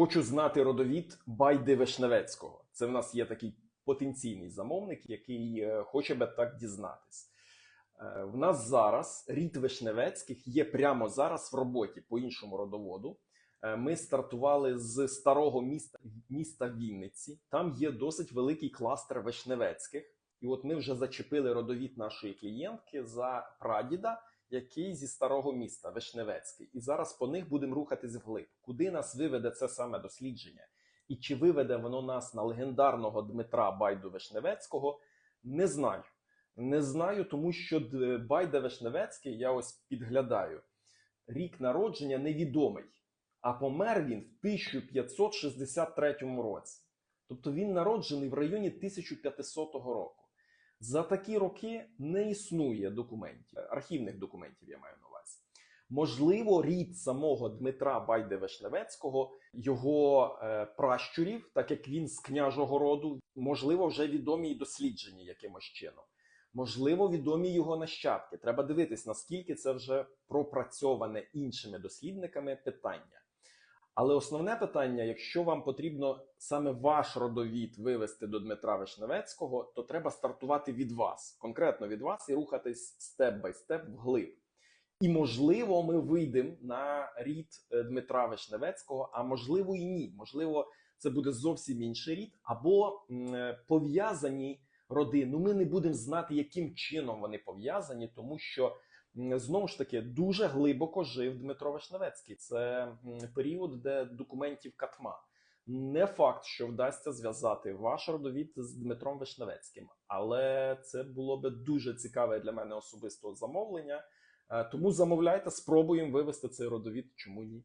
Хочу знати родовід Байди Вишневецького. Це в нас є такий потенційний замовник, який е, хоче би так дізнатись. Е, В нас зараз рід Вишневецьких є прямо зараз в роботі по іншому родоводу. Е, Ми стартували з старого міста, міста Вінниці. Там є досить великий кластер Вишневецьких. І от ми вже зачепили родовід нашої клієнтки за прадіда, який зі старого міста Вишневецький. І зараз по них будемо рухатись вглиб. Куди нас виведе це саме дослідження? І чи виведе воно нас на легендарного Дмитра Байду Вишневецького? Не знаю. Не знаю, тому що Байда Вишневецький, я ось підглядаю. Рік народження невідомий, а помер він в 1563 році. Тобто він народжений в районі 1500 року. За такі роки не існує документів, архівних документів, я маю на увазі. Можливо, рід самого Дмитра Байде Вишневецького, його е, пращурів, так як він з княжого роду, можливо, вже відомі й досліджені якимось чином. Можливо, відомі його нащадки. Треба дивитись, наскільки це вже пропрацьоване іншими дослідниками питання. Але основне питання: якщо вам потрібно саме ваш родовід вивести до Дмитра Вишневецького, то треба стартувати від вас, конкретно від вас, і рухатись степ бай степ вглиб. І можливо, ми вийдемо на рід е, Дмитра Вишневецького, а можливо і ні. Можливо, це буде зовсім інший рід, або е, пов'язані роди. Ну, ми не будемо знати, яким чином вони пов'язані, тому що знову ж таки дуже глибоко жив Дмитро Вишневецький. Це період, де документів катма. Не факт, що вдасться зв'язати ваш родовід з Дмитром Вишневецьким, але це було би дуже цікаве для мене особисто замовлення. Е, Тому замовляйте, спробуємо вивести цей родовід. Чому ні?